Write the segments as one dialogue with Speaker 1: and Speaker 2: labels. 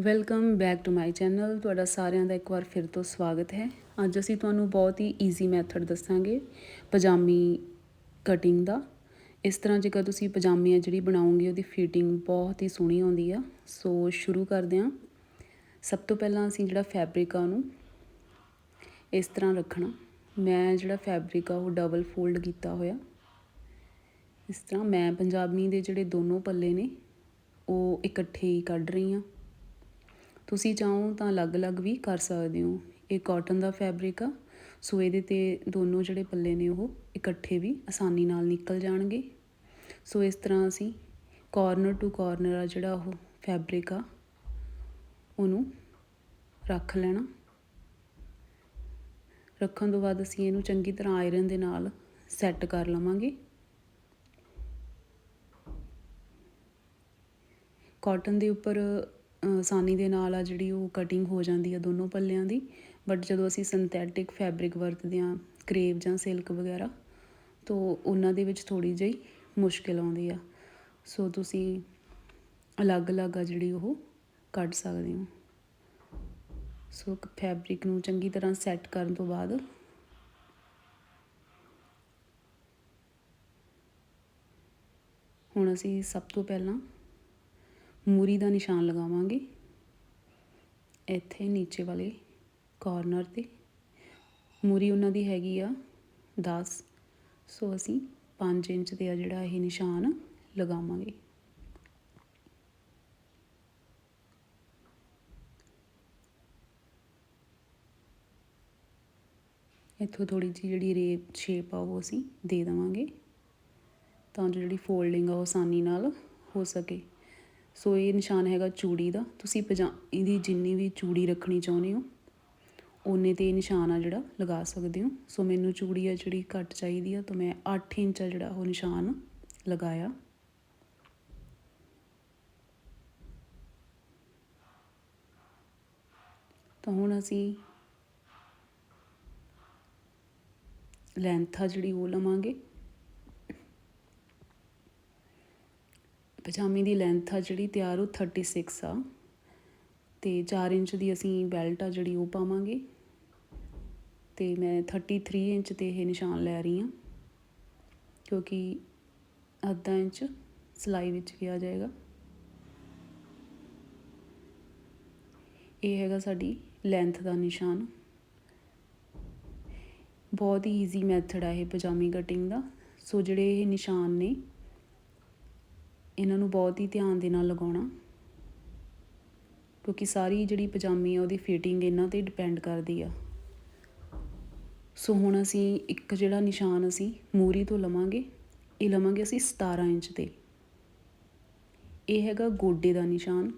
Speaker 1: Welcome back to my channel ਤੁਹਾਡਾ ਸਾਰਿਆਂ ਦਾ ਇੱਕ ਵਾਰ ਫਿਰ ਤੋਂ ਸਵਾਗਤ ਹੈ। ਅੱਜ ਅਸੀਂ ਤੁਹਾਨੂੰ ਬਹੁਤ ਹੀ ਈਜ਼ੀ ਮੈਥਡ ਦੱਸਾਂਗੇ ਪਜਾਮੀ ਕਟਿੰਗ ਦਾ। ਇਸ ਤਰ੍ਹਾਂ ਜੇਕਰ ਤੁਸੀਂ ਪਜਾਮੀ ਆ ਜਿਹੜੀ ਬਣਾਉਂਗੇ ਉਹਦੀ ਫਿਟਿੰਗ ਬਹੁਤ ਹੀ ਸੋਹਣੀ ਆਉਂਦੀ ਆ। ਸੋ ਸ਼ੁਰੂ ਕਰਦੇ ਹਾਂ। ਸਭ ਤੋਂ ਪਹਿਲਾਂ ਅਸੀਂ ਜਿਹੜਾ ਫੈਬਰਿਕ ਆ ਉਹਨੂੰ ਇਸ ਤਰ੍ਹਾਂ ਰੱਖਣਾ। ਮੈਂ ਜਿਹੜਾ ਫੈਬਰਿਕ ਆ, ਉਹ ਡਬਲ ਫੋਲਡ ਕੀਤਾ ਹੋਇਆ। ਇਸ ਤਰ੍ਹਾਂ ਮੈਂ ਪੰਜਾਬੀ ਦੇ ਜਿਹੜੇ ਦੋਨੋਂ ਪੱਲੇ ਨੇ, ਉਹ ਇਕੱਠੇ ਹੀ ਕੱਢ ਰਹੀ ਹਾਂ। ਤੁਸੀਂ ਚਾਹੋ ਤਾਂ ਅਲੱਗ-ਅਲੱਗ ਵੀ ਕਰ ਸਕਦੇ ਹੋ। ਇਹ ਕਾਟਨ ਦਾ ਫੈਬਰਿਕ ਆ। ਸੋ ਇਹਦੇ ਤੇ ਦੋਨੋਂ ਜਿਹੜੇ ਪੱਲੇ ਨੇ ਉਹ ਇਕੱਠੇ ਵੀ ਆਸਾਨੀ ਨਾਲ ਨਿਕਲ ਜਾਣਗੇ। ਸੋ ਇਸ ਤਰ੍ਹਾਂ ਅਸੀਂ ਕਾਰਨਰ ਟੂ ਕਾਰਨਰ ਆ ਜਿਹੜਾ ਉਹ ਫੈਬਰਿਕ ਆ, ਉਹਨੂੰ ਰੱਖ ਲੈਣਾ। ਰੱਖਣ ਤੋਂ ਬਾਅਦ ਅਸੀਂ ਇਹਨੂੰ ਚੰਗੀ ਤਰ੍ਹਾਂ ਆਇਰਨ ਦੇ ਨਾਲ ਸੈੱਟ ਕਰ ਲਵਾਂਗੇ। ਕਾਟਨ ਦੇ ਉੱਪਰ ਆਸਾਨੀ ਦੇ ਨਾਲ ਆ ਜਿਹੜੀ ਉਹ ਕਟਿੰਗ ਹੋ ਜਾਂਦੀ ਆ ਦੋਨੋਂ ਪੱਲਿਆਂ ਦੀ। ਬਟ ਜਦੋਂ ਅਸੀਂ ਸਿੰਥੈਟਿਕ ਫੈਬਰਿਕ ਵਰਤਦੇ ਹਾਂ ਕਰੇਬ ਜਾਂ ਸਿਲਕ ਵਗੈਰਾ, ਤੋਂ ਉਹਨਾਂ ਦੇ ਵਿੱਚ ਥੋੜੀ ਜਿਹੀ ਮੁਸ਼ਕਿਲ ਆਉਂਦੀ ਆ। ਸੋ ਤੁਸੀਂ ਅਲੱਗ-ਅਲੱਗ ਆ ਜਿਹੜੀ ਉਹ ਕੱਢ ਸਕਦੇ ਹੋ। ਸੋ ਫੈਬਰਿਕ ਨੂੰ ਚੰਗੀ ਤਰ੍ਹਾਂ ਸੈੱਟ ਕਰਨ ਤੋਂ ਬਾਅਦ ਹੁਣ ਅਸੀਂ ਸਭ ਤੋਂ ਪਹਿਲਾਂ ਮੂਰੀ ਦਾ ਨਿਸ਼ਾਨ ਲਗਾਵਾਂਗੇ। ਇੱਥੇ ਨੀਚੇ ਵਾਲੇ ਕਾਰਨਰ ਤੇ ਮੂਰੀ ਉਹਨਾਂ ਦੀ ਹੈਗੀ ਆ 10 ਸੋ ਅਸੀਂ 5 ਇੰਚ ਤੇ ਆ ਜਿਹੜਾ ਇਹ ਨਿਸ਼ਾਨ ਲਗਾਵਾਂਗੇ। ਇੱਥੋਂ ਥੋੜੀ ਜਿਹੀ ਜਿਹੜੀ ਰੇਪ ਸ਼ੇਪ ਆ ਉਹ ਅਸੀਂ ਦੇ ਦੇਵਾਂਗੇ ਤਾਂ ਜੋ ਜਿਹੜੀ ਫੋਲਡਿੰਗ ਆ ਉਹ ਆਸਾਨੀ ਨਾਲ ਹੋ ਸਕੇ। ਸੋ ਇਹ ਨਿਸ਼ਾਨ ਹੈਗਾ ਚੂੜੀ ਦਾ। ਤੁਸੀਂ ਪਜਾ, ਇਹਦੀ ਜਿੰਨੀ ਵੀ ਚੂੜੀ ਰੱਖਣੀ ਚਾਹੁੰਦੇ ਹੋ ਉਹਨੇ ਤੇ ਇਹ ਨਿਸ਼ਾਨ ਆ ਜਿਹੜਾ ਲਗਾ ਸਕਦੇ ਹੋ। ਸੋ ਮੈਨੂੰ ਚੂੜੀ ਆ ਜਿਹੜੀ ਘੱਟ ਚਾਹੀਦੀ ਆ, ਤਾਂ ਮੈਂ 8 ਇੰਚ ਆ ਜਿਹੜਾ ਉਹ ਨਿਸ਼ਾਨ ਲਗਾਇਆ। ਤਾਂ ਹੁਣ ਅਸੀਂ ਲੈਂਥ ਆ ਜਿਹੜੀ ਉਹ ਲਵਾਂਗੇ। ਪਜਾਮੀ ਦੀ ਲੈਂਥ ਆ ਜਿਹੜੀ ਤਿਆਰ, ਉਹ 36 ਆ। ਤੇ 4 ਇੰਚ ਦੀ ਅਸੀਂ ਬੈਲਟ ਆ ਜਿਹੜੀ ਉਹ ਪਾਵਾਂਗੇ। ਤੇ ਮੈਂ 33 ਇੰਚ ਤੇ ਇਹ ਨਿਸ਼ਾਨ ਲੈ ਰਹੀ ਹਾਂ। ਕਿਉਂਕਿ ਅੱਧਾ ਇੰਚ ਸਲਾਈ ਵਿੱਚ ਵੀ ਆ ਜਾਏਗਾ। ਇਹ ਹੈਗਾ ਸਾਡੀ ਲੈਂਥ ਦਾ ਨਿਸ਼ਾਨ। ਬਹੁਤ ਹੀ ਈਜ਼ੀ ਮੈਥਡ ਆ ਇਹ ਪਜਾਮੀ ਕਟਿੰਗ ਦਾ। ਸੋ ਜਿਹੜੇ ਇਹ ਨਿਸ਼ਾਨ ਨੇ ਇਹਨਾਂ ਨੂੰ ਬਹੁਤ ਹੀ ਧਿਆਨ ਦੇ ਨਾਲ ਲਗਾਉਣਾ। ਕਿਉਂਕਿ ਸਾਰੀ ਜਿਹੜੀ ਪਜਾਮੀ ਆ, ਉਹਦੀ ਫਿਟਿੰਗ ਇਹਨਾਂ ਤੇ ਡਿਪੈਂਡ ਕਰਦੀ ਆ। ਸੋ ਹੁਣ ਅਸੀਂ ਇੱਕ ਜਿਹੜਾ ਨਿਸ਼ਾਨ ਅਸੀਂ ਮੂਰੀ ਤੋਂ ਲਵਾਂਗੇ, ਇਹ ਲਵਾਂਗੇ ਅਸੀਂ 17 ਇੰਚ ਤੇ। ਇਹ ਹੈਗਾ ਗੋਡੇ ਦਾ ਨਿਸ਼ਾਨ।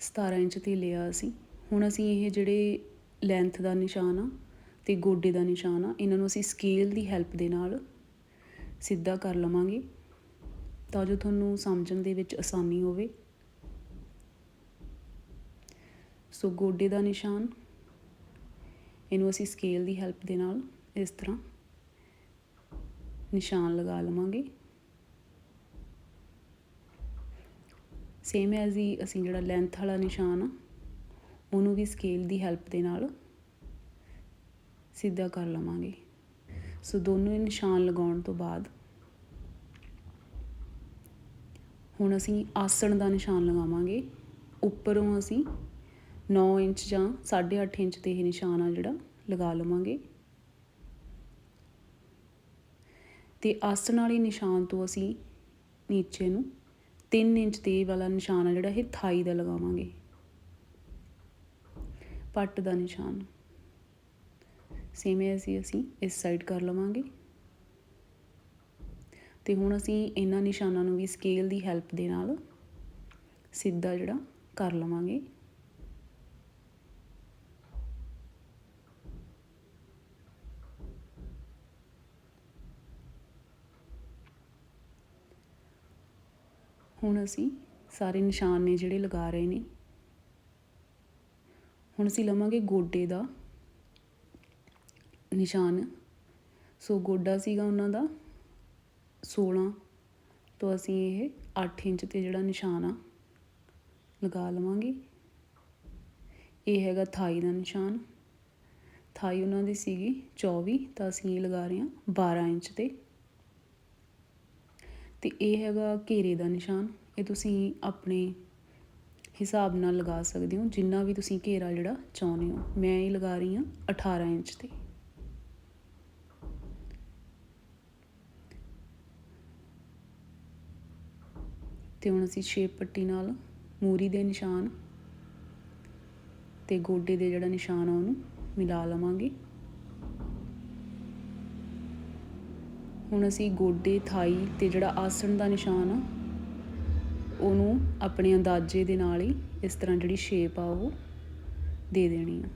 Speaker 1: 17 ਇੰਚ ਤੇ ਲਿਆ ਅਸੀਂ। ਹੁਣ ਅਸੀਂ ਇਹ ਜਿਹੜੇ ਲੈਂਥ ਦਾ ਨਿਸ਼ਾਨ ਆ ਤੇ ਗੋਡੇ ਦਾ ਨਿਸ਼ਾਨ ਆ, ਇਹਨਾਂ ਨੂੰ ਅਸੀਂ ਸਕੇਲ ਦੀ ਹੈਲਪ ਦੇ ਨਾਲ ਸਿੱਧਾ ਕਰ ਲਵਾਂਗੇ ਤਾਂ ਜੋ ਤੁਹਾਨੂੰ ਸਮਝਣ ਦੇ ਵਿੱਚ ਆਸਾਨੀ ਹੋਵੇ। ਸੋ ਗੋਡੇ ਦਾ ਨਿਸ਼ਾਨ, ਇਹਨੂੰ ਅਸੀਂ ਸਕੇਲ ਦੀ ਹੈਲਪ ਦੇ ਨਾਲ ਇਸ ਤਰ੍ਹਾਂ ਨਿਸ਼ਾਨ ਲਗਾ ਲਵਾਂਗੇ। ਸੇਮ ਐਜ਼ ਹੀ ਅਸੀਂ ਜਿਹੜਾ ਲੈਂਥ ਵਾਲਾ ਨਿਸ਼ਾਨ ਆ, ਉਹਨੂੰ ਵੀ ਸਕੇਲ ਦੀ ਹੈਲਪ ਦੇ ਨਾਲ ਸਿੱਧਾ ਕਰ ਲਵਾਂਗੇ। ਸੋ ਦੋਨੋਂ ਹੀ ਨਿਸ਼ਾਨ ਲਗਾਉਣ ਤੋਂ ਬਾਅਦ ਹੁਣ ਅਸੀਂ ਆਸਣ ਦਾ ਨਿਸ਼ਾਨ ਲਗਾਵਾਂਗੇ। ਉੱਪਰੋਂ ਅਸੀਂ 9 ਇੰਚ ਜਾਂ 8.5 ਇੰਚ ਤੇ ਇਹ ਨਿਸ਼ਾਨ ਆ ਜਿਹੜਾ ਲਗਾ ਲਵਾਂਗੇ। ਤੇ ਆਸਣ ਵਾਲੇ ਨਿਸ਼ਾਨ ਤੋਂ ਅਸੀਂ ਨੀਚੇ ਨੂੰ 3 ਇੰਚ ਤੇ ਵਾਲਾ ਨਿਸ਼ਾਨ ਆ ਜਿਹੜਾ ਇਹ ਥਾਈ ਦਾ ਲਗਾਵਾਂਗੇ। ਪੱਟ ਦਾ ਨਿਸ਼ਾਨ। ਸੇਮ ਐਸੀ ਅਸੀਂ ਇਸ ਸਾਈਡ ਕਰ ਲਵਾਂਗੇ। ਤੇ ਹੁਣ ਅਸੀਂ ਇਹਨਾਂ ਨਿਸ਼ਾਨਾਂ ਨੂੰ ਵੀ ਸਕੇਲ ਦੀ ਹੈਲਪ ਦੇ ਨਾਲ ਸਿੱਧਾ ਜਿਹੜਾ ਕਰ ਲਵਾਂਗੇ। ਹੁਣ ਅਸੀਂ ਸਾਰੇ ਨਿਸ਼ਾਨ ਨੇ ਜਿਹੜੇ ਲਗਾ ਰਹੇ ਨੇ, ਹੁਣ ਅਸੀਂ ਲਵਾਂਗੇ ਗੋਡੇ ਦਾ ਨਿਸ਼ਾਨ। ਸੋ ਗੋਡਾ ਸੀਗਾ ਉਹਨਾਂ ਦਾ 16 ਤੋਂ ਅਸੀਂ ਇਹ ਅੱਠ ਇੰਚ ਤੇ ਜਿਹੜਾ ਨਿਸ਼ਾਨ ਆ ਲਗਾ ਲਵਾਂਗੇ। ਇਹ ਹੈਗਾ ਥਾਈ ਦਾ ਨਿਸ਼ਾਨ। ਥਾਈ ਉਹਨਾਂ ਦੀ ਸੀਗੀ 24 ਤਾਂ ਅਸੀਂ ਇਹ ਲਗਾ ਰਹੇ ਹਾਂ 12 ਇੰਚ ਤੇ। ਤੇ ਇਹ ਹੈਗਾ ਘੇਰੇ ਦਾ ਨਿਸ਼ਾਨ। ਇਹ ਤੁਸੀਂ ਆਪਣੇ ਹਿਸਾਬ ਨਾਲ ਲਗਾ ਸਕਦੇ ਹੋ। ਜਿੰਨਾ ਵੀ ਤੁਸੀਂ ਘੇਰਾ ਜਿਹੜਾ ਚਾਹੁੰਦੇ ਹੋ। ਮੈਂ ਇਹ ਲਗਾ ਰਹੀ ਹਾਂ 18 ਇੰਚ ਤੇ। ਤੇ ਹੁਣ ਅਸੀਂ ਸ਼ੇਪ ਪੱਟੀ ਨਾਲ ਮੂਰੀ ਦੇ ਨਿਸ਼ਾਨ ਤੇ ਗੋਡੇ ਦੇ ਜਿਹੜਾ ਨਿਸ਼ਾਨ ਆ ਉਹਨੂੰ ਮਿਲਾ ਲਵਾਂਗੇ। ਹੁਣ ਅਸੀਂ ਗੋਡੇ, ਥਾਈ ਤੇ ਜਿਹੜਾ ਆਸਣ ਦਾ ਨਿਸ਼ਾਨ ਆ, ਉਹਨੂੰ ਆਪਣੇ ਅੰਦਾਜ਼ੇ ਦੇ ਨਾਲ ਹੀ ਇਸ ਤਰ੍ਹਾਂ ਜਿਹੜੀ ਸ਼ੇਪ ਆ ਉਹ ਦੇ ਦੇਣੀ ਆ।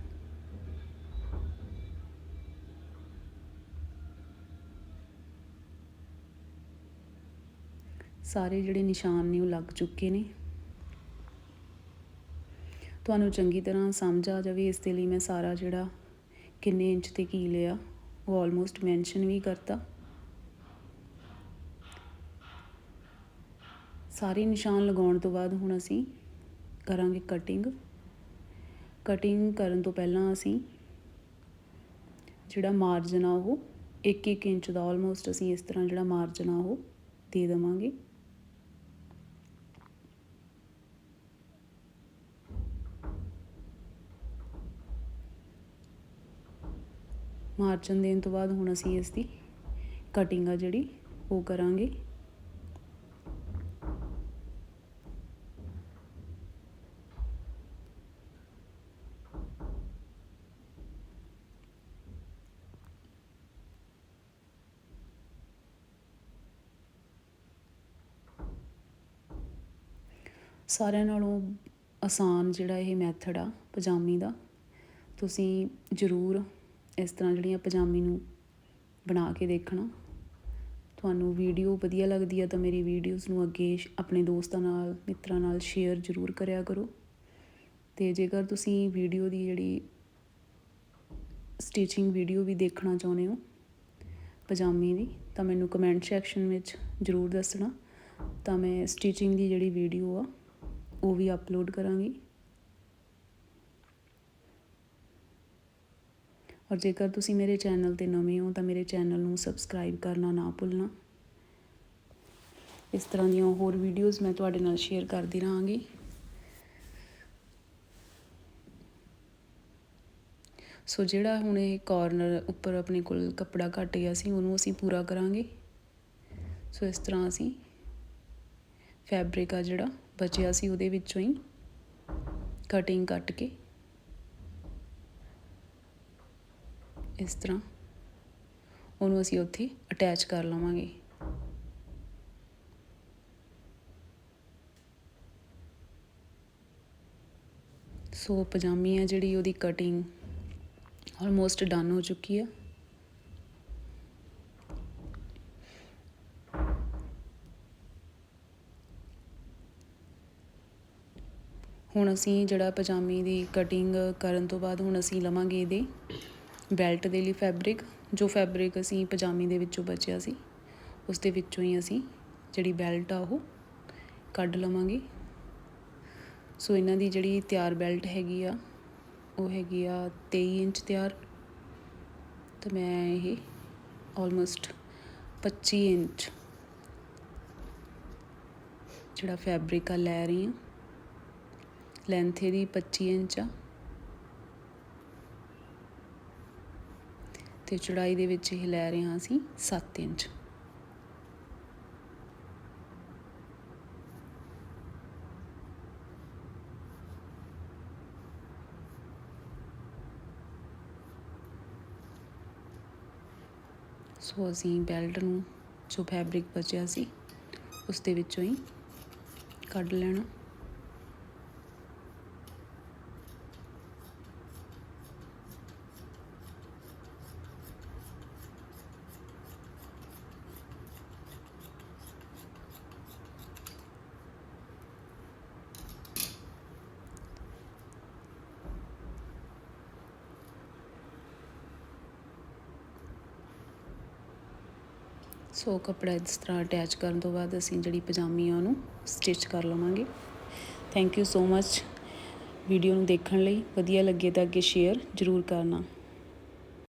Speaker 1: ਸਾਰੇ ਜਿਹੜੇ ਨਿਸ਼ਾਨ ਨੇ ਉਹ ਲੱਗ ਚੁੱਕੇ ਨੇ। ਤੁਹਾਨੂੰ ਚੰਗੀ ਤਰ੍ਹਾਂ ਸਮਝ ਆ ਜਾਵੇ, ਇਸ ਦੇ ਲਈ ਮੈਂ ਸਾਰਾ ਜਿਹੜਾ ਕਿੰਨੇ ਇੰਚ ਤੇ ਕੀ ਲਿਆ, ਉਹ ਆਲਮੋਸਟ ਮੈਂਸ਼ਨ ਵੀ ਕਰਤਾ। ਸਾਰੇ ਨਿਸ਼ਾਨ ਲਗਾਉਣ ਤੋਂ ਬਾਅਦ ਹੁਣ ਅਸੀਂ ਕਰਾਂਗੇ ਕਟਿੰਗ ਕਟਿੰਗ ਕਰਨ ਤੋਂ ਪਹਿਲਾਂ ਅਸੀਂ ਜਿਹੜਾ ਮਾਰਜਨ ਆ ਉਹ 1-1 ਇੰਚ ਦਾ ਆਲਮੋਸਟ ਅਸੀਂ ਇਸ ਤਰ੍ਹਾਂ ਜਿਹੜਾ ਮਾਰਜਨ ਆ ਉਹ ਦੇ ਦੇਵਾਂਗੇ। ਮਾਰਜਨ ਦੇਣ ਤੋਂ ਬਾਅਦ ਹੁਣ ਅਸੀਂ ਇਸ ਦੀ ਕਟਿੰਗ ਆ ਜਿਹੜੀ, ਉਹ ਕਰਾਂਗੇ। ਸਾਰਿਆਂ ਨਾਲੋਂ ਆਸਾਨ ਜਿਹੜਾ ਇਹ ਮੈਥਡ ਆ, ਪਜਾਮੀ ਦਾ, ਤੁਸੀਂ ਜ਼ਰੂਰ ਇਸ ਤਰ੍ਹਾਂ ਜਿਹੜੀਆਂ ਪਜਾਮੀ ਨੂੰ ਬਣਾ ਕੇ ਦੇਖਣਾ। ਤੁਹਾਨੂੰ ਵੀਡੀਓ ਵਧੀਆ ਲੱਗਦੀ ਆ ਤਾਂ ਮੇਰੀ ਵੀਡੀਓਜ਼ ਨੂੰ ਅੱਗੇ ਆਪਣੇ ਦੋਸਤਾਂ ਨਾਲ, ਮਿੱਤਰਾਂ ਨਾਲ ਸ਼ੇਅਰ ਜ਼ਰੂਰ ਕਰਿਆ ਕਰੋ। ਤੇ ਜੇਕਰ ਤੁਸੀਂ ਵੀਡੀਓ ਦੀ ਜਿਹੜੀ ਸਟਿਚਿੰਗ ਵੀਡੀਓ ਵੀ ਦੇਖਣਾ ਚਾਹੁੰਦੇ ਹੋ ਪਜਾਮੀ ਦੀ, ਤਾਂ ਮੈਨੂੰ ਕਮੈਂਟ ਸੈਕਸ਼ਨ ਵਿੱਚ ਜ਼ਰੂਰ ਦੱਸਣਾ। ਤਾਂ ਮੈਂ ਸਟਿਚਿੰਗ ਦੀ ਜਿਹੜੀ ਵੀਡੀਓ ਆ, ਉਹ ਵੀ ਅਪਲੋਡ ਕਰਾਂਗੀ। ਔਰ ਜੇਕਰ ਤੁਸੀਂ ਮੇਰੇ ਚੈਨਲ ਤੇ ਨਵੇਂ ਹੋ, ਤਾਂ ਮੇਰੇ ਚੈਨਲ ਨੂੰ ਸਬਸਕ੍ਰਾਈਬ ਕਰਨਾ ਨਾ ਭੁੱਲਣਾ। ਇਸ ਤਰ੍ਹਾਂ ਦੀਆਂ ਹੋਰ ਵੀਡੀਓਜ਼ ਮੈਂ ਤੁਹਾਡੇ ਨਾਲ ਸ਼ੇਅਰ ਕਰਦੀ ਰਹਾਂਗੀ। ਸੋ ਜਿਹੜਾ ਹੁਣ ਇਹ ਕਾਰਨਰ ਉੱਪਰ ਆਪਣੇ ਕੋਲ ਕੱਪੜਾ ਘੱਟ ਗਿਆ ਸੀ, ਉਹਨੂੰ ਅਸੀਂ ਪੂਰਾ ਕਰਾਂਗੇ। ਸੋ ਇਸ ਤਰ੍ਹਾਂ ਅਸੀਂ ਫੈਬਰਿਕ ਆ ਜਿਹੜਾ ਬਚਿਆ ਸੀ ਉਹਦੇ ਵਿੱਚੋਂ ਹੀ ਕਟਿੰਗ ਕੱਟ ਕੇ ਇਸ ਤਰ੍ਹਾਂ। ਉਹਨੂੰ ਅਸੀਂ ਉੱਥੇ ਅਟੈਚ ਕਰ ਲਵਾਂਗੇ। ਸੋ ਪਜਾਮੀ ਆ ਜਿਹੜੀ, ਉਹਦੀ ਕਟਿੰਗ ਆਲਮੋਸਟ ਡਨ ਹੋ ਚੁੱਕੀ ਆ। ਹੁਣ ਅਸੀਂ ਜਿਹੜਾ ਪਜਾਮੀ ਦੀ ਕਟਿੰਗ ਕਰਨ ਤੋਂ ਬਾਅਦ ਹੁਣ ਅਸੀਂ ਲਵਾਂਗੇ ਇਹਦੇ। ਬੈਲਟ ਦੇ ਲਈ ਫੈਬਰਿਕ, ਜੋ ਫੈਬਰਿਕ ਅਸੀਂ ਪਜਾਮੀ ਦੇ ਵਿੱਚੋਂ ਬਚਿਆ ਸੀ ਉਸ ਦੇ ਵਿੱਚੋਂ ਹੀ ਅਸੀਂ ਜਿਹੜੀ ਬੈਲਟ ਆ ਉਹ ਕੱਢ ਲਵਾਂਗੇ। ਸੋ ਇਹਨਾਂ ਦੀ ਜਿਹੜੀ ਤਿਆਰ ਬੈਲਟ ਹੈਗੀ ਆ, ਉਹ ਹੈਗੀ ਆ 23 ਇੰਚ ਤਿਆਰ ਤੇ ਮੈਂ ਇਹ ਆਲਮੋਸਟ 25 ਇੰਚ ਜਿਹੜਾ ਫੈਬਰਿਕ ਆ ਲੈ ਰਹੀ ਹਾਂ। ਲੈਂਥ ਇਹਦੀ 25 ਇੰਚ ਆ। ਤੇ ਚੜਾਈ ਦੇ ਵਿੱਚ ਇਹ ਲੈ ਰਹੇ ਹਾਂ ਅਸੀਂ 7 ਇੰਚ। ਸੋ ਅਸੀਂ ਬੈਲਟ ਨੂੰ ਜੋ ਫੈਬਰਿਕ ਬਚਿਆ ਸੀ, ਉਸ ਦੇ ਵਿੱਚੋਂ ਹੀ ਕੱਢ ਲੈਣਾ। ਸੋ ਕੱਪੜਾ ਇਸ ਤਰ੍ਹਾਂ ਅਟੈਚ ਕਰਨ ਤੋਂ ਬਾਅਦ ਅਸੀਂ ਜਿਹੜੀ ਪਜਾਮੀ ਆ ਉਹਨੂੰ ਸਟਿਚ ਕਰ ਲਵਾਂਗੇ। Thank you so much video ਨੂੰ ਦੇਖਣ ਲਈ ਵਧੀਆ ਲੱਗੇ ਤਾਂ ਅੱਗੇ ਸ਼ੇਅਰ ਜ਼ਰੂਰ ਕਰਨਾ।